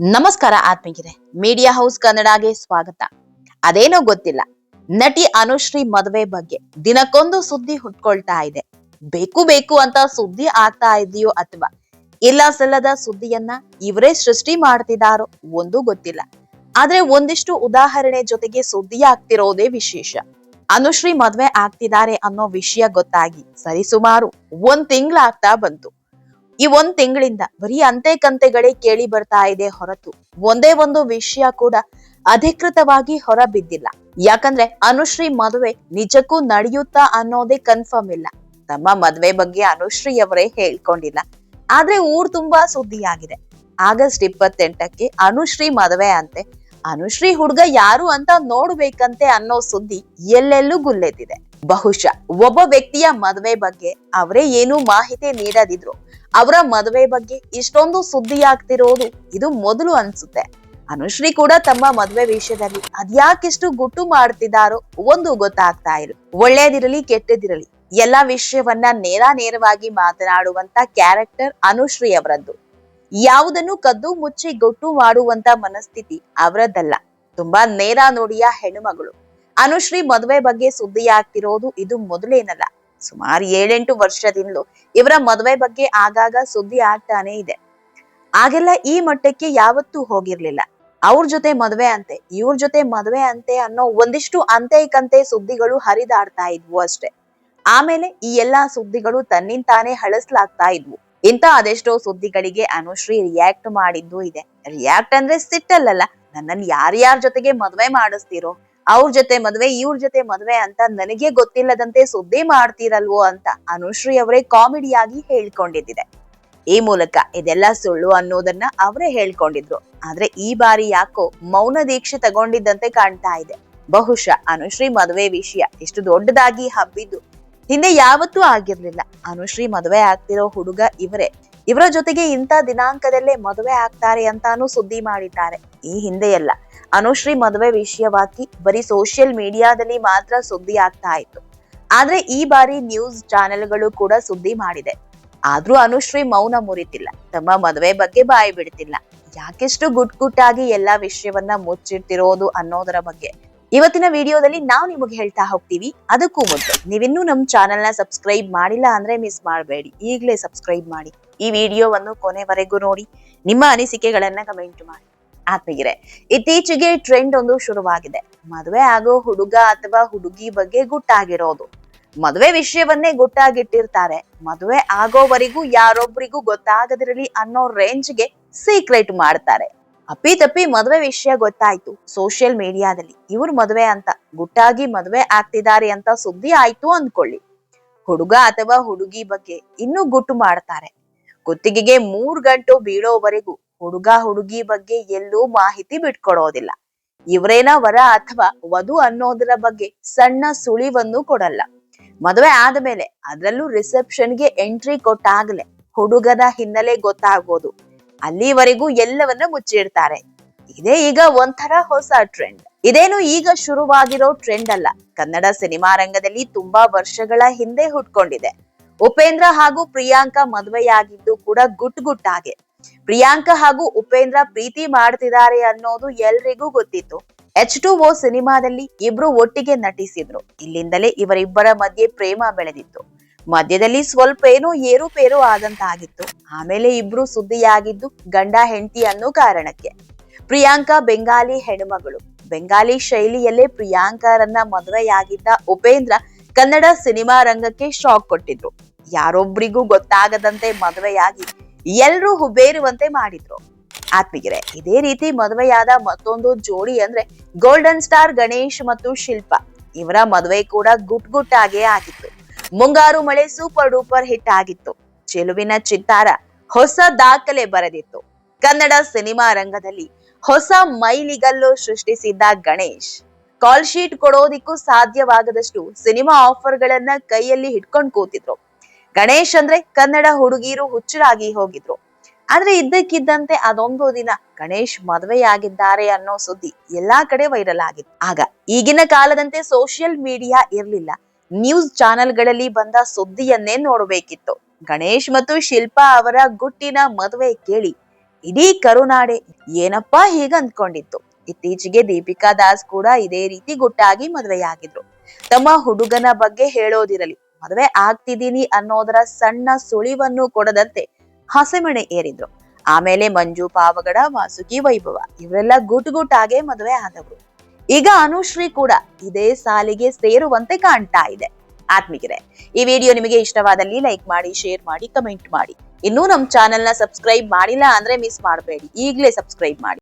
ನಮಸ್ಕಾರ ಆತ್ಮೀಯರೇ. Media house ಕನ್ನಡಗೆ ಸ್ವಾಗತ. ಅದೇನೋ ಗೊತ್ತಿಲ್ಲ. ನಟಿ ಅನುಶ್ರೀ ಮದುವೆ ಬಗ್ಗೆ ದಿನಕ್ಕೊಂದು ಸುದ್ದಿ ಹುಟ್ಕೊಳ್ತಾ ಇದೆ. ಬೇಕು ಬೇಕು ಅಂತ ಸುದ್ದಿ ಆಗ್ತಾ ಇದೆಯೋ ಅಥವಾ ಇಲ್ಲ ಸಲ್ಲದ ಸುದ್ದಿಯನ್ನ ಇವರೇ ಸೃಷ್ಟಿ ಮಾಡ್ತಿದಾರೋ ಒಂದು ಗೊತ್ತಿಲ್ಲ. ಆದ್ರೆ ಒಂದಿಷ್ಟು ಉದಾಹರಣೆ ಜೊತೆಗೆ ಸುದ್ದಿ ಆಗ್ತಿರೋದೇ ವಿಶೇಷ. ಅನುಶ್ರೀ ಮದ್ವೆ ಆಗ್ತಿದ್ದಾರೆ ಅನ್ನೋ ವಿಷಯ ಗೊತ್ತಾಗಿ ಸರಿಸುಮಾರು ಒಂದ್ ತಿಂಗಳಾಗ್ತಾ ಬಂತು. ಈ ಒಂದ್ ತಿಂಗಳಿಂದ ಬರೀ ಅಂತೆ ಕಂತೆಗಳೇ ಕೇಳಿ ಬರ್ತಾ ಇದೆ ಹೊರತು. ಒಂದೇ ಒಂದು ವಿಷಯ ಕೂಡ ಅಧಿಕೃತವಾಗಿ ಹೊರ ಬಿದ್ದಿಲ್ಲ ಯಾಕಂದ್ರೆ ಅನುಶ್ರೀ ಮದುವೆ ನಿಜಕ್ಕೂ ನಡೆಯುತ್ತಾ ಅನ್ನೋದೇ ಕನ್ಫರ್ಮ್ ಇಲ್ಲ. ತಮ್ಮ ಮದ್ವೆ ಬಗ್ಗೆ ಅನುಶ್ರೀ ಅವರೇ ಹೇಳ್ಕೊಂಡಿಲ್ಲ. ಆದ್ರೆ ಊರ್ ತುಂಬಾ ಸುದ್ದಿಯಾಗಿದೆ. ಆಗಸ್ಟ್ ಇಪ್ಪತ್ತೆಂಟಕ್ಕೆ ಅನುಶ್ರೀ ಮದುವೆ ಅಂತೆ. ಅನುಶ್ರೀ ಹುಡ್ಗ ಯಾರು ಅಂತ ನೋಡ್ಬೇಕಂತೆ ಅನ್ನೋ ಸುದ್ದಿ ಎಲ್ಲೆಲ್ಲೂ ಗುಲ್ಲೆದ್ದಿದೆ. ಬಹುಶಃ ಒಬ್ಬ ವ್ಯಕ್ತಿಯ ಮದುವೆ ಬಗ್ಗೆ ಅವರೇ ಏನೂ ಮಾಹಿತಿ ನೀಡದಿದ್ರು. ಅವರ ಮದುವೆ ಬಗ್ಗೆ ಇಷ್ಟೊಂದು ಸುದ್ದಿ ಆಗ್ತಿರೋದು ಇದು ಮೊದಲು ಅನ್ಸುತ್ತೆ. ಅನುಶ್ರೀ ಕೂಡ ತಮ್ಮ ಮದುವೆ ವಿಷಯದಲ್ಲಿ ಅದ್ಯಾಕಿಷ್ಟು ಗುಟ್ಟು ಮಾಡ್ತಿದ್ದಾರೋ ಒಂದು ಗೊತ್ತಾಗ್ತಾ ಇಲ್ಲ. ಒಳ್ಳೇದಿರಲಿ, ಕೆಟ್ಟದಿರಲಿ, ಎಲ್ಲಾ ವಿಷಯವನ್ನ ನೇರ ನೇರವಾಗಿ ಮಾತನಾಡುವಂತ ಕ್ಯಾರೆಕ್ಟರ್ ಅನುಶ್ರೀ ಅವರದ್ದು. ಯಾವುದನ್ನು ಕದ್ದು ಮುಚ್ಚಿ ಗೊಟ್ಟು ಮಾಡುವಂತ ಮನಸ್ಥಿತಿ ಅವರದ್ದಲ್ಲ. ತುಂಬಾ ನೇರ ನೋಡಿಯ ಹೆಣ್ಣುಮಗಳು. ಅನುಶ್ರೀ ಮದುವೆ ಬಗ್ಗೆ ಸುದ್ದಿ ಆಗ್ತಿರೋದು ಇದು ಮೊದಲೇನಲ್ಲ. ಸುಮಾರು ಏಳೆಂಟು ವರ್ಷದಿಂದಲೂ ಇವರ ಮದುವೆ ಬಗ್ಗೆ ಆಗಾಗ ಸುದ್ದಿ ಆಗ್ತಾನೆ ಇದೆ. ಆಗೆಲ್ಲ ಈ ಮಟ್ಟಕ್ಕೆ ಯಾವತ್ತೂ ಹೋಗಿರ್ಲಿಲ್ಲ. ಅವ್ರ ಜೊತೆ ಮದ್ವೆ ಅಂತೆ, ಇವ್ರ ಜೊತೆ ಮದ್ವೆ ಅಂತೆ ಅನ್ನೋ ಒಂದಿಷ್ಟು ಅಂತೆ ಕಂತೆ ಸುದ್ದಿಗಳು ಹರಿದಾಡ್ತಾ ಇದ್ವು ಅಷ್ಟೇ. ಆಮೇಲೆ ಈ ಎಲ್ಲಾ ಸುದ್ದಿಗಳು ತನ್ನಿಂತಾನೇ ಹಳಸ್ಲಾಗ್ತಾ ಇದ್ವು. ಇಂತ ಅದೆಷ್ಟೋ ಸುದ್ದಿಗಳಿಗೆ ಅನುಶ್ರೀ ರಿಯಾಕ್ಟ್ ಮಾಡಿದ್ದು ಇದೆ. ರಿಯಾಕ್ಟ್ ಅಂದ್ರೆ ಸಿಟ್ಟಲ್ಲಲ್ಲ ನನ್ನನ್ ಯಾರ್ಯಾರ ಜೊತೆಗೆ ಮದ್ವೆ ಮಾಡಿಸ್ತೀರೋ ಅವ್ರ ಜೊತೆ ಮದ್ವೆ, ಇವ್ರ ಜೊತೆ ಮದ್ವೆ ಅಂತ ನನಗೆ ಗೊತ್ತಿಲ್ಲದಂತೆ ಸುದ್ದಿ ಮಾಡ್ತೀರಲ್ವೋ ಅಂತ ಅನುಶ್ರೀ ಅವರೇ ಕಾಮಿಡಿಯಾಗಿ ಹೇಳ್ಕೊಂಡಿದ್ದಿದೆ. ಈ ಮೂಲಕ ಇದೆಲ್ಲ ಸುಳ್ಳು ಅನ್ನೋದನ್ನ ಅವರೇ ಹೇಳ್ಕೊಂಡಿದ್ರು. ಆದ್ರೆ ಈ ಬಾರಿ ಯಾಕೋ ಮೌನ ದೀಕ್ಷೆ ತಗೊಂಡಿದ್ದಂತೆ ಕಾಣ್ತಾ ಇದೆ. ಬಹುಶಃ ಅನುಶ್ರೀ ಮದುವೆ ವಿಷಯ ಇಷ್ಟು ದೊಡ್ಡದಾಗಿ ಹಬ್ಬಿದ್ದು ಹಿಂದೆ ಯಾವತ್ತೂ ಆಗಿರ್ಲಿಲ್ಲ. ಅನುಶ್ರೀ ಮದುವೆ ಆಗ್ತಿರೋ ಹುಡುಗ ಇವರೇ. ಇವರ ಜೊತೆಗೆ ಇಂಥ ದಿನಾಂಕದಲ್ಲೇ ಮದುವೆ ಆಗ್ತಾರೆ ಅಂತಾನೂ ಸುದ್ದಿ ಮಾಡಿದ್ದಾರೆ. ಈ ಹಿಂದೆ ಎಲ್ಲ ಅನುಶ್ರೀ ಮದುವೆ ವಿಷಯವಾಗಿ ಬರೀ ಸೋಷಿಯಲ್ ಮೀಡಿಯಾದಲ್ಲಿ ಮಾತ್ರ ಸುದ್ದಿ ಆಗ್ತಾ ಇತ್ತು. ಆದ್ರೆ ಈ ಬಾರಿ ನ್ಯೂಸ್ ಚಾನೆಲ್ಗಳು ಕೂಡ ಸುದ್ದಿ ಮಾಡಿದೆ. ಆದ್ರೂ ಅನುಶ್ರೀ ಮೌನ ಮುರಿತಿಲ್ಲ. ತಮ್ಮ ಮದುವೆ ಬಗ್ಗೆ ಬಾಯಿ ಬಿಡ್ತಿಲ್ಲ. ಯಾಕೆಷ್ಟು ಗುಟ್ ಗುಟ್ಟಾಗಿ ಎಲ್ಲಾ ವಿಷಯವನ್ನ ಮುಚ್ಚಿಡ್ತಿರೋದು ಅನ್ನೋದರ ಬಗ್ಗೆ. ಇವತ್ತಿನ ವಿಡಿಯೋದಲ್ಲಿ ನಾವು ನಿಮಗೆ ಹೇಳ್ತಾ ಹೋಗ್ತೀವಿ. ಅದಕ್ಕೂ ಮೊದಲು ನೀವಿನ್ನೂ ನಮ್ಮ ಚಾನೆಲ್ನ ಸಬ್ಸ್ಕ್ರೈಬ್ ಮಾಡಿಲ್ಲ ಅಂದ್ರೆ ಮಿಸ್ ಮಾಡಬೇಡಿ. ಈಗಲೇ ಸಬ್ಸ್ಕ್ರೈಬ್ ಮಾಡಿ. ಈ ವಿಡಿಯೋವನ್ನು ಕೊನೆವರೆಗೂ ನೋಡಿ. ನಿಮ್ಮ ಅನಿಸಿಕೆಗಳನ್ನ ಕಮೆಂಟ್ ಮಾಡಿ. ಆತ್ಮೀಯರೇ, ಇತ್ತೀಚೆಗೆ ಟ್ರೆಂಡ್ ಒಂದು ಶುರುವಾಗಿದೆ. ಮದುವೆ ಆಗೋ ಹುಡುಗ ಅಥವಾ ಹುಡುಗಿ ಬಗ್ಗೆ ಗುಟ್ಟಾಗಿರೋದು. ಮದುವೆ ವಿಷಯವನ್ನೇ ಗುಟ್ಟಾಗಿಟ್ಟಿರ್ತಾರೆ. ಮದುವೆ ಆಗೋವರೆಗೂ ಯಾರೊಬ್ಬರಿಗೂ ಗೊತ್ತಾಗದಿರಲಿ ಅನ್ನೋ ರೇಂಜ್ಗೆ ಸೀಕ್ರೆಟ್ ಮಾಡ್ತಾರೆ. ಅಪ್ಪಿ ತಪ್ಪಿ ಮದುವೆ ವಿಷಯ ಗೊತ್ತಾಯ್ತು ಸೋಷಿಯಲ್ ಮೀಡಿಯಾದಲ್ಲಿ ಇವ್ರ ಮದುವೆ ಅಂತ, ಗುಟ್ಟಾಗಿ ಮದುವೆ ಆಗ್ತಿದ್ದಾರೆ ಅಂತ ಸುದ್ದಿ ಆಯ್ತು ಅಂದ್ಕೊಳ್ಳಿ. ಹುಡುಗ ಅಥವಾ ಹುಡುಗಿ ಬಗ್ಗೆ ಇನ್ನೂ ಗುಟ್ಟು ಮಾಡ್ತಾರೆ. ಗುತ್ತಿಗೆಗೆ ಮೂರ್ ಗಂಟು ಬೀಳೋವರೆಗೂ ಹುಡುಗ ಹುಡುಗಿ ಬಗ್ಗೆ ಎಲ್ಲೂ ಮಾಹಿತಿ ಬಿಟ್ಕೊಡೋದಿಲ್ಲ. ಇವರೇನ ವರ ಅಥವಾ ವಧು ಅನ್ನೋದರ ಬಗ್ಗೆ ಸಣ್ಣ ಸುಳಿವನ್ನು ಕೊಡಲ್ಲ. ಮದುವೆ ಆದ್ಮೇಲೆ ಅದ್ರಲ್ಲೂ ರಿಸೆಪ್ಷನ್ಗೆ ಎಂಟ್ರಿ ಕೊಟ್ಟಾಗ್ಲೆ ಹುಡುಗನ ಹಿನ್ನೆಲೆ ಗೊತ್ತಾಗೋದು. ಅಲ್ಲಿವರೆಗೂ ಎಲ್ಲವನ್ನ ಮುಚ್ಚಿಡ್ತಾರೆ. ಇದೇ ಈಗ ಒಂಥರ ಹೊಸ ಟ್ರೆಂಡ್. ಇದೇನು ಈಗ ಶುರುವಾಗಿರೋ ಟ್ರೆಂಡ್ ಅಲ್ಲ. ಕನ್ನಡ ಸಿನಿಮಾ ರಂಗದಲ್ಲಿ ತುಂಬಾ ವರ್ಷಗಳ ಹಿಂದೆ ಹುಟ್ಕೊಂಡಿದೆ. ಉಪೇಂದ್ರ ಹಾಗೂ ಪ್ರಿಯಾಂಕಾ ಮದುವೆಯಾಗಿದ್ದು ಕೂಡ ಗುಟ್ ಗುಟ್ಟಾಗೆ ಪ್ರಿಯಾಂಕಾ ಹಾಗೂ ಉಪೇಂದ್ರ ಪ್ರೀತಿ ಮಾಡ್ತಿದ್ದಾರೆ ಅನ್ನೋದು ಎಲ್ರಿಗೂ ಗೊತ್ತಿತ್ತು. ಎಚ್ ಟು ಓ ಸಿನಿಮಾದಲ್ಲಿ ಇಬ್ರು ಒಟ್ಟಿಗೆ ನಟಿಸಿದ್ರು. ಇಲ್ಲಿಂದಲೇ ಇವರಿಬ್ಬರ ಮಧ್ಯೆ ಪ್ರೇಮ ಬೆಳೆದಿತ್ತು. ಮಧ್ಯದಲ್ಲಿ ಸ್ವಲ್ಪ ಏನೋ ಏರುಪೇರು ಆದಂತಾಗಿತ್ತು. ಆಮೇಲೆ ಇಬ್ರು ಸುದ್ದಿಯಾಗಿದ್ದು ಗಂಡ ಹೆಂಡತಿ ಅನ್ನೋ ಕಾರಣಕ್ಕೆ. ಪ್ರಿಯಾಂಕಾ ಬೆಂಗಾಲಿ ಹೆಣ್ಮಗಳು. ಬೆಂಗಾಲಿ ಶೈಲಿಯಲ್ಲೇ ಪ್ರಿಯಾಂಕಾರನ್ನ ಮದುವೆಯಾಗಿದ್ದ ಉಪೇಂದ್ರ ಕನ್ನಡ ಸಿನಿಮಾ ರಂಗಕ್ಕೆ ಶಾಕ್ ಕೊಟ್ಟಿದ್ರು. ಯಾರೊಬ್ರಿಗೂ ಗೊತ್ತಾಗದಂತೆ ಮದುವೆಯಾಗಿ ಎಲ್ರೂ ಹುಬ್ಬೇರುವಂತೆ ಮಾಡಿದ್ರು. ಆತ್ಮೀಯರೇ, ಇದೇ ರೀತಿ ಮದುವೆಯಾದ ಮತ್ತೊಂದು ಜೋಡಿ ಅಂದ್ರೆ ಗೋಲ್ಡನ್ ಸ್ಟಾರ್ ಗಣೇಶ್ ಮತ್ತು ಶಿಲ್ಪ. ಇವರ ಮದುವೆ ಕೂಡ ಗುಟ್ ಗುಟ್ಟಾಗೇ ಆಗಿತ್ತು. ಮುಂಗಾರು ಮಳೆ ಸೂಪರ್ ಡೂಪರ್ ಹಿಟ್ ಆಗಿತ್ತು. ಚೆಲುವಿನ ಚಿತ್ತಾರ ಹೊಸ ದಾಖಲೆ ಬರೆದಿತ್ತು. ಕನ್ನಡ ಸಿನಿಮಾ ರಂಗದಲ್ಲಿ ಹೊಸ ಮೈಲಿಗಲ್ಲು ಸೃಷ್ಟಿಸಿದ್ದ ಗಣೇಶ್. ಕಾಲ್ ಶೀಟ್ ಕೊಡೋದಿಕ್ಕೂ ಸಾಧ್ಯವಾಗದಷ್ಟು ಸಿನಿಮಾ ಆಫರ್ಗಳನ್ನ ಕೈಯಲ್ಲಿ ಹಿಡ್ಕೊಂಡು ಕೂತಿದ್ರು. ಗಣೇಶ್ ಅಂದ್ರೆ ಕನ್ನಡ ಹುಡುಗಿರು ಹುಚ್ಚರಾಗಿ ಹೋಗಿದ್ರು. ಆದ್ರೆ ಇದ್ದಕ್ಕಿದ್ದಂತೆ ಅದೊಂದು ದಿನ ಗಣೇಶ್ ಮದುವೆಯಾಗಿದ್ದಾರೆ ಅನ್ನೋ ಸುದ್ದಿ ಎಲ್ಲಾ ಕಡೆ ವೈರಲ್ ಆಗಿತ್ತು. ಆಗ ಈಗಿನ ಕಾಲದಂತೆ ಸೋಷಿಯಲ್ ಮೀಡಿಯಾ ಇರ್ಲಿಲ್ಲ. ನ್ಯೂಸ್ ಚಾನೆಲ್ಗಳಲ್ಲಿ ಬಂದ ಸುದ್ದಿಯನ್ನೇ ನೋಡಬೇಕಿತ್ತು. ಗಣೇಶ್ ಮತ್ತು ಶಿಲ್ಪಾ ಅವರ ಗುಟ್ಟಿನ ಮದುವೆ ಕೇಳಿ ಇಡೀ ಕರುನಾಡೆ ಏನಪ್ಪಾ ಹೀಗ ಅಂದ್ಕೊಂಡಿತ್ತು. ಇತ್ತೀಚೆಗೆ ದೀಪಿಕಾ ದಾಸ್ ಕೂಡ ಇದೇ ರೀತಿ ಗುಟ್ಟಾಗಿ ಮದುವೆಯಾಗಿದ್ರು. ತಮ್ಮ ಹುಡುಗನ ಬಗ್ಗೆ ಹೇಳೋದಿರಲಿ ಮದುವೆ ಆಗ್ತಿದ್ದೀನಿ ಅನ್ನೋದರ ಸಣ್ಣ ಸುಳಿವನ್ನು ಕೊಡದಂತೆ ಹಸೆಮಣೆ ಏರಿದ್ರು. ಆಮೇಲೆ ಮಂಜು, ಪಾವಗಡ, ವಾಸುಕಿ, ವೈಭವ ಇವರೆಲ್ಲ ಗುಟ್ ಗುಟ್ಟಾಗೆ ಮದುವೆ ಆದವರು ಈಗ ಅನುಶ್ರೀ ಕೂಡ ಇದೇ ಸಾಲಿಗೆ ಸೇರುವಂತೆ ಕಾಣ್ತಾ ಇದೆ. ಆತ್ಮಿಕರೆ ಈ ವಿಡಿಯೋ ನಿಮಗೆ ಇಷ್ಟವಾದಲ್ಲಿ ಲೈಕ್ ಮಾಡಿ, ಶೇರ್ ಮಾಡಿ, ಕಮೆಂಟ್ ಮಾಡಿ. ಇನ್ನೂ ನಮ್ಮ ಚಾನೆಲ್ನ ಸಬ್ಸ್ಕ್ರೈಬ್ ಮಾಡಿಲ್ಲ ಅಂದ್ರೆ ಮಿಸ್ ಮಾಡಬೇಡಿ. ಈಗಲೇ ಸಬ್ಸ್ಕ್ರೈಬ್ ಮಾಡಿ.